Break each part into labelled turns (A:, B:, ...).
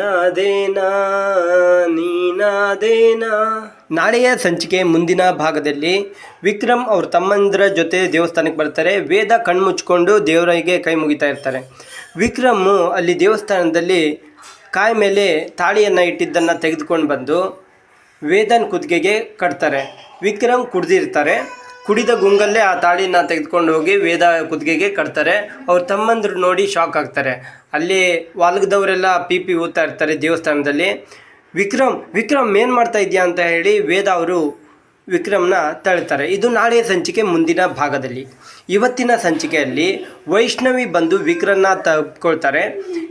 A: ನೀನಾದೇನಾ ನೀನಾದೇನಾ? ನಾಳೆಯ ಸಂಚಿಕೆ ಮುಂದಿನ ಭಾಗದಲ್ಲಿ ವಿಕ್ರಮ್ ಅವ್ರ ತಮ್ಮಂದ್ರ ಜೊತೆ ದೇವಸ್ಥಾನಕ್ಕೆ ಬರ್ತಾರೆ. ವೇದ ಕಣ್ಮುಚ್ಕೊಂಡು ದೇವರಿಗೆ ಕೈ ಮುಗಿತಾ ಇರ್ತಾರೆ. ವಿಕ್ರಮು ಅಲ್ಲಿ ದೇವಸ್ಥಾನದಲ್ಲಿ ಕಾಯಿ ಮೇಲೆ ತಾಳಿಯನ್ನು ಇಟ್ಟಿದ್ದನ್ನು ತೆಗೆದುಕೊಂಡು ಬಂದು ವೇದನ್ ಕುದುಗೆಗೆ ಕಟ್ತಾರೆ. ವಿಕ್ರಮ್ ಕುಡ್ದಿರ್ತಾರೆ. ಕುಡಿದ ಗುಂಗಲ್ಲೇ ಆ ತಾಳಿನ ತೆಗೆದುಕೊಂಡು ಹೋಗಿ ವೇದ ಕುದುಗೆಗೆ ಕಟ್ತಾರೆ. ಅವ್ರ ತಮ್ಮಂದ್ರು ನೋಡಿ ಶಾಕ್ ಆಗ್ತಾರೆ. ಅಲ್ಲಿ ವಾಲ್ಗದವರೆಲ್ಲ ಪಿ ಪಿ ಊದ್ತಾ ಇರ್ತಾರೆ ದೇವಸ್ಥಾನದಲ್ಲಿ. ವಿಕ್ರಮ್ ವಿಕ್ರಮ್ ಏನು ಮಾಡ್ತಾ ಇದೆಯಾ ಅಂತ ಹೇಳಿ ವೇದ ಅವರು ವಿಕ್ರಮ್ನ ತಳ್ತಾರೆ. ಇದು ನಾಳೆಯ ಸಂಚಿಕೆ ಮುಂದಿನ ಭಾಗದಲ್ಲಿ. ಇವತ್ತಿನ ಸಂಚಿಕೆಯಲ್ಲಿ ವೈಷ್ಣವಿ ಬಂದು ವಿಕ್ರಮ್ನ ತಪ್ಕೊಳ್ತಾರೆ.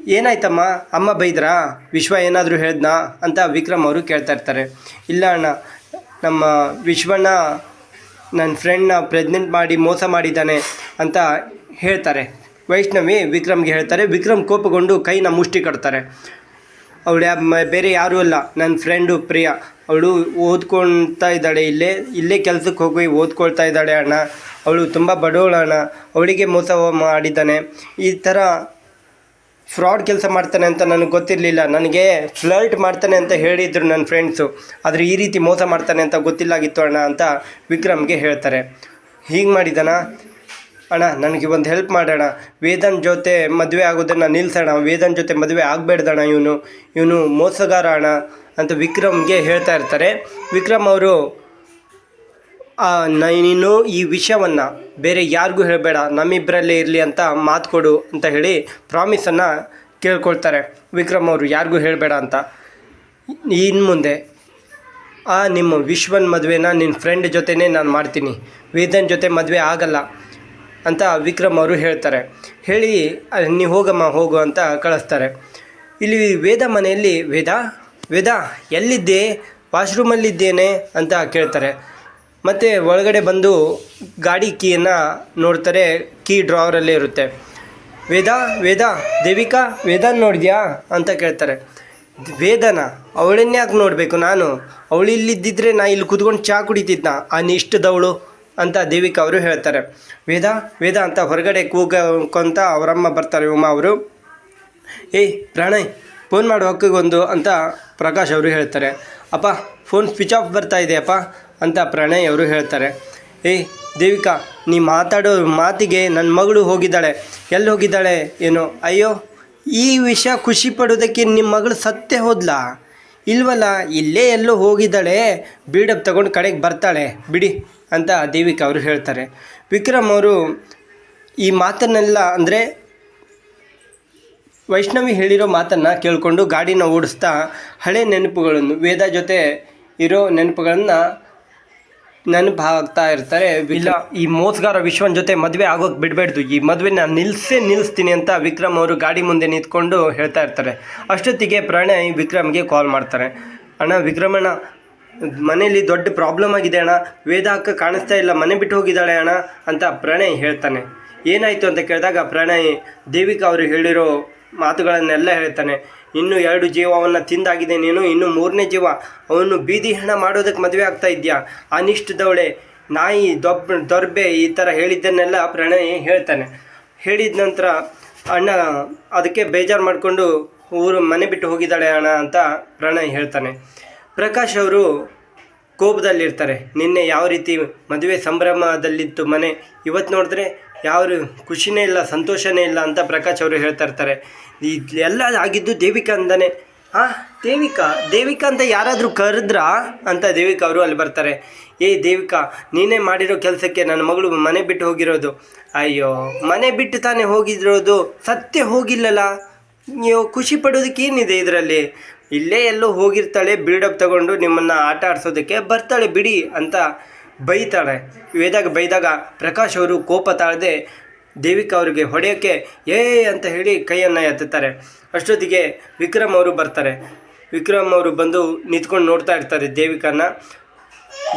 A: ಏನಾಯ್ತಮ್ಮ? ಅಮ್ಮ ಬೈದ್ರಾ? ವಿಶ್ವ ಏನಾದರೂ ಹೇಳ್ದನಾ? ಅಂತ ವಿಕ್ರಮ್ ಅವರು ಕೇಳ್ತಾ ಇರ್ತಾರೆ. ಇಲ್ಲ ಅಣ್ಣ, ನಮ್ಮ ವಿಶ್ವಣ್ಣ ನನ್ನ ಫ್ರೆಂಡ್ನ ಪ್ರೆಗ್ನೆಂಟ್ ಮಾಡಿ ಮೋಸ ಮಾಡಿದ್ದಾನೆ ಅಂತ ಹೇಳ್ತಾರೆ. ವೈಷ್ಣವಿ ವಿಕ್ರಮ್ಗೆ ಹೇಳ್ತಾರೆ. ವಿಕ್ರಮ್ ಕೋಪಗೊಂಡು ಕೈನ ಮುಷ್ಟಿ ಕಟ್ತಾರೆ. ಅವಳು ಬೇರೆ ಯಾರೂ ಅಲ್ಲ. ನನ್ನ ಫ್ರೆಂಡು ಪ್ರಿಯಾ. ಅವಳು ಓದ್ಕೊಳ್ತಾ ಇದ್ದಾಳೆ. ಇಲ್ಲೇ ಇಲ್ಲೇ ಕೆಲಸಕ್ಕೆ ಹೋಗಿ ಓದ್ಕೊಳ್ತಾ ಇದ್ದಾಳೆ ಅಣ್ಣ. ಅವಳು ತುಂಬ ಬಡವಳಣ್ಣ ಅವಳಿಗೆ ಮೋಸ ಮಾಡಿದ್ದಾನೆ. ಈ ಥರ ಫ್ರಾಡ್ ಕೆಲಸ ಮಾಡ್ತಾನೆ ಅಂತ ನನಗೆ ಗೊತ್ತಿರಲಿಲ್ಲ. ನನಗೆ ಫ್ಲರ್ಟ್ ಮಾಡ್ತಾನೆ ಅಂತ ಹೇಳಿದ್ರು ನನ್ನ ಫ್ರೆಂಡ್ಸು. ಆದರೆ ಈ ರೀತಿ ಮೋಸ ಮಾಡ್ತಾನೆ ಅಂತ ಗೊತ್ತಿಲ್ಲಾಗಿತ್ತು ಅಣ್ಣ ಅಂತ ವಿಕ್ರಮ್ಗೆ ಹೇಳ್ತಾರೆ. ಹೀಗೆ ಮಾಡಿದಾನ? ಅಣ್ಣ, ನನಗೆ ಒಂದು ಹೆಲ್ಪ್ ಮಾಡೋಣ ವೇದನ್ ಜೊತೆ ಮದುವೆ ಆಗೋದನ್ನು ನಿಲ್ಲಿಸೋಣ ವೇದನ್ ಜೊತೆ ಮದುವೆ ಆಗಬೇಡ್ದಣ ಇವನು. ಇವನು ಮೋಸಗಾರ ಅಣ್ಣ ಅಂತ ವಿಕ್ರಮ್ಗೆ ಹೇಳ್ತಾ ಇರ್ತಾರೆ. ವಿಕ್ರಮ್ ಅವರು ನೀನು ಈ ವಿಷಯವನ್ನು ಬೇರೆ ಯಾರಿಗೂ ಹೇಳಬೇಡ, ನಮ್ಮಿಬ್ಬರಲ್ಲೇ ಇರಲಿ ಅಂತ ಮಾತು ಕೊಡು ಅಂತ ಹೇಳಿ ಪ್ರಾಮಿಸನ್ನು ಕೇಳ್ಕೊಳ್ತಾರೆ. ವಿಕ್ರಮ್ ಅವರು ಯಾರಿಗೂ ಹೇಳಬೇಡ ಅಂತ. ಇನ್ನು ಮುಂದೆ, ಆ, ನಿಮ್ಮ ವಿಶ್ವನ್ ಮದುವೆನ ನಿನ್ನ ಫ್ರೆಂಡ್ ಜೊತೆನೇ ನಾನು ಮಾಡ್ತೀನಿ. ವೇದನ್ ಜೊತೆ ಮದುವೆ ಆಗಲ್ಲ ಅಂತ ವಿಕ್ರಮ್ ಅವರು ಹೇಳ್ತಾರೆ. ಹೇಳಿ ನೀವು ಹೋಗಮ್ಮ, ಹೋಗು ಅಂತ ಕಳಿಸ್ತಾರೆ. ಇಲ್ಲಿ ವೇದ ಮನೆಯಲ್ಲಿ, ವೇದ ವೇದ, ಎಲ್ಲಿದ್ದೆ? ವಾಶ್ರೂಮಲ್ಲಿದ್ದೇನೆ ಅಂತ ಕೇಳ್ತಾರೆ. ಮತ್ತು ಒಳಗಡೆ ಬಂದು ಗಾಡಿ ಕೀಯನ್ನು ನೋಡ್ತಾರೆ, ಕೀ ಡ್ರಾವರಲ್ಲೇ ಇರುತ್ತೆ. ವೇದಾ ವೇದಾ, ದೇವಿಕಾ ವೇದ ನೋಡಿದ್ಯಾ ಅಂತ ಕೇಳ್ತಾರೆ. ವೇದನ, ಅವಳನ್ನ ಯಾಕೆ ನೋಡಬೇಕು ನಾನು? ಅವಳು ಇಲ್ಲಿದ್ದಿದ್ರೆ ನಾ ಇಲ್ಲಿ ಕುತ್ಕೊಂಡು ಚಹಾ ಕುಡಿತಿದ್ನ, ಆ ನಿಷ್ಟದವಳು ಅಂತ ದೇವಿಕಾ ಅವರು ಹೇಳ್ತಾರೆ. ವೇದ ವೇದ ಅಂತ ಹೊರಗಡೆ ಕೂಗಕೊಂತ ಅವರಮ್ಮ ಬರ್ತಾರೆ, ಉಮಾ ಅವರು. ಏಯ್, ಪ್ರಾಣಯ್ ಫೋನ್ ಮಾಡು ಹಕ್ಕಿಗೊಂದು ಅಂತ ಪ್ರಕಾಶ್ ಅವರು ಹೇಳ್ತಾರೆ. ಅಪ್ಪ ಫೋನ್ ಸ್ವಿಚ್ ಆಫ್ ಬರ್ತಾ ಇದೆ ಅಪ್ಪ ಅಂತ ಪ್ರಣಯ್ ಅವರು ಹೇಳ್ತಾರೆ. ಏಯ್ ದೇವಿಕಾ, ನೀ ಮಾತಾಡೋ ಮಾತಿಗೆ ನನ್ನ ಮಗಳು ಹೋಗಿದ್ದಾಳೆ. ಎಲ್ಲಿ ಹೋಗಿದ್ದಾಳೆ ಏನೋ? ಅಯ್ಯೋ, ಈ ವಿಷಯ ಖುಷಿ ಪಡೋದಕ್ಕೆ ನಿಮ್ಮ ಮಗಳು ಸತ್ತೇ ಹೋದ್ಲಾ? ಇಲ್ವಲ್ಲ, ಇಲ್ಲೇ ಎಲ್ಲೋ ಹೋಗಿದ್ದಾಳೆ. ಬೀಡಪ್ ತಗೊಂಡು ಕಡೆಗೆ ಬರ್ತಾಳೆ. ಬಿಡಿ ಅಂತ ದೇವಿಕಾ ಅವರು ಹೇಳ್ತಾರೆ. ವಿಕ್ರಮ್ ಅವರು ಈ ಮಾತನ್ನೆಲ್ಲ ಅಂದರೆ ವೈಷ್ಣವಿ ಹೇಳಿರೋ ಮಾತನ್ನು ಕೇಳಿಕೊಂಡು ಗಾಡಿನ ಓಡಿಸ್ತಾ ಹಳೆ ನೆನಪುಗಳನ್ನು, ವೇದ ಜೊತೆ ಇರೋ ನೆನಪುಗಳನ್ನು ನೆನಪಾಗ್ತಾ ಇರ್ತಾರೆ ಇಲ್ಲ, ಈ ಮೋಸಗಾರ ವಿಶ್ವನ್ ಜೊತೆ ಮದುವೆ ಆಗೋಕೆ ಬಿಡಬೇಡ್ದು. ಈ ಮದುವೆ ನಾನು ನಿಲ್ಲಿಸೇ ನಿಲ್ಲಿಸ್ತೀನಿ ಅಂತ ವಿಕ್ರಮ್ ಅವರು ಗಾಡಿ ಮುಂದೆ ನಿಂತ್ಕೊಂಡು ಹೇಳ್ತಾ ಇರ್ತಾರೆ ಅಷ್ಟೊತ್ತಿಗೆ ಪ್ರಣಯ್ ವಿಕ್ರಮ್ಗೆ ಕಾಲ್ ಮಾಡ್ತಾರೆ. ಅಣ್ಣ, ವಿಕ್ರಮಣ್ಣ, ಮನೇಲಿ ದೊಡ್ಡ ಪ್ರಾಬ್ಲಮ್ ಆಗಿದೆ ಅಣ್ಣ. ವೇದ ಅಕ್ಕ ಕಾಣಿಸ್ತಾ ಇಲ್ಲ, ಮನೆ ಬಿಟ್ಟು ಹೋಗಿದ್ದಾಳೆ ಅಣ್ಣ, ಅಂತ ಪ್ರಣಯ್ ಹೇಳ್ತಾನೆ. ಏನಾಯಿತು ಅಂತ ಕೇಳಿದಾಗ ಪ್ರಣಯ್ ದೇವಿಕಾ ಅವರು ಹೇಳಿರೋ ಮಾತುಗಳನ್ನೆಲ್ಲ ಹೇಳ್ತಾನೆ. ಇನ್ನು ಎರಡು ಜೀವವನ್ನು ತಿಂದಾಗಿದೆ ನೀನು, ಇನ್ನು ಮೂರನೇ ಜೀವ ಅವನು ಬೀದಿ ಹಣ ಮಾಡೋದಕ್ಕೆ ಮದುವೆ ಆಗ್ತಾ ಇದೆಯಾ? ಅನಿಷ್ಟದವಳೆ, ನಾಯಿ ದೊಬ್ಬ, ದೊರ್ಬೆ ಈ ಥರ ಹೇಳಿದ್ದನ್ನೆಲ್ಲ ಪ್ರಣಯ್ ಹೇಳ್ತಾನೆ. ಹೇಳಿದ ನಂತರ ಅಣ್ಣ ಅದಕ್ಕೆ ಬೇಜಾರು ಮಾಡಿಕೊಂಡು ಊರು ಮನೆ ಬಿಟ್ಟು ಹೋಗಿದ್ದಾಳೆ ಅಣ್ಣ ಅಂತ ಪ್ರಣಯ್ ಹೇಳ್ತಾನೆ. ಪ್ರಕಾಶ್ ಅವರು ಕೋಪದಲ್ಲಿರ್ತಾರೆ. ನಿನ್ನೆ ಯಾವ ರೀತಿ ಮದುವೆ ಸಂಭ್ರಮದಲ್ಲಿತ್ತು ಮನೆ? ಇವತ್ತು ನೋಡಿದ್ರೆ ಯಾವ ಖುಷಿನೇ ಇಲ್ಲ, ಸಂತೋಷನೇ ಇಲ್ಲ ಅಂತ ಪ್ರಕಾಶ್ ಅವರು ಹೇಳ್ತಾ ಇರ್ತಾರೆ. ಎಲ್ಲ ಆಗಿದ್ದು ದೇವಿಕಾ ಅಂದಾನೆ ಆ, ದೇವಿಕಾ ದೇವಿಕಾ ಅಂತ ಯಾರಾದರೂ ಕರೆದ್ರಾ ಅಂತ ದೇವಿಕಾ ಅವರು ಅಲ್ಲಿ ಬರ್ತಾರೆ. ಏ ದೇವಿಕಾ, ನೀನೇ ಮಾಡಿರೋ ಕೆಲಸಕ್ಕೆ ನನ್ನ ಮಗಳು ಮನೆ ಬಿಟ್ಟು ಹೋಗಿರೋದು. ಅಯ್ಯೋ, ಮನೆ ಬಿಟ್ಟು ತಾನೇ ಹೋಗಿರೋದು. ಸತ್ಯ ಹೋಗಿಲ್ಲಲ್ಲ. ನೀವು ಖುಷಿ ಪಡೋದಕ್ಕೆ ಏನಿದೆ ಇದರಲ್ಲಿ? ಇಲ್ಲೇ ಎಲ್ಲೋ ಹೋಗಿರ್ತಾಳೆ ಬಿಲ್ಡಪ್ ತಗೊಂಡು ನಿಮ್ಮನ್ನು ಆಟ ಆಡಿಸೋದಕ್ಕೆ ಬರ್ತಾಳೆ ಬಿಡಿ ಅಂತ ಬೈತಾಳೆ. ವೇದಾಗ ಬೈದಾಗ ಪ್ರಕಾಶ್ ಅವರು ಕೋಪ ತಾಳದೆ ದೇವಿಕಾ ಅವರಿಗೆ ಹೊಡೆಯೋಕ್ಕೆ ಏ ಅಂತ ಹೇಳಿ ಕೈಯನ್ನು ಎತ್ತುತ್ತಾರೆ. ಅಷ್ಟೊತ್ತಿಗೆ ವಿಕ್ರಮ್ ಅವರು ಬರ್ತಾರೆ. ವಿಕ್ರಮ್ ಅವರು ಬಂದು ನಿಂತ್ಕೊಂಡು ನೋಡ್ತಾ ಇರ್ತಾರೆ ದೇವಿಕಾನ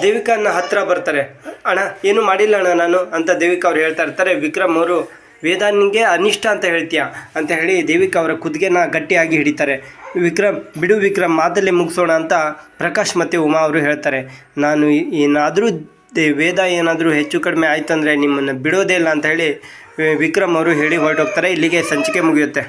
A: ದೇವಿಕಾನ ಹತ್ತಿರ ಬರ್ತಾರೆ. ಅಣ್ಣ, ಏನು ಮಾಡಿಲ್ಲ ಅಣ್ಣ ನಾನು ಅಂತ ದೇವಿಕಾ ಅವ್ರು ಹೇಳ್ತಾ ಇರ್ತಾರೆ. ವಿಕ್ರಮ್ ಅವರು ವೇದಾನಿಗೆ ಅನಿಷ್ಟ ಅಂತ ಹೇಳ್ತೀಯ? ಅಂತ ಹೇಳಿ ದೇವಿಕಾ ಅವರ ಕುದ್ಗೆನ ಗಟ್ಟಿಯಾಗಿ ಹಿಡಿತಾರೆ. ವಿಕ್ರಮ್, ಬಿಡು ವಿಕ್ರಮ್, ಮಾತಲ್ಲೇ ಮುಗಿಸೋಣ ಅಂತ ಪ್ರಕಾಶ್ ಮತ್ತು ಉಮಾ ಅವರು ಹೇಳ್ತಾರೆ. ನಾನು ಏನಾದರೂ ವೇದ ಏನಾದರೂ ಹೆಚ್ಚು ಕಡಿಮೆ ಆಯ್ತಂದರೆ ನಿಮ್ಮನ್ನು ಬಿಡೋದೇ ಇಲ್ಲ ಅಂತ ಹೇಳಿ ವಿಕ್ರಮ್ ಅವರು ಹೇಳಿ ಹೊರಟೋಗ್ತಾರೆ. ಇಲ್ಲಿಗೆ ಸಂಚಿಕೆ ಮುಗಿಯುತ್ತೆ.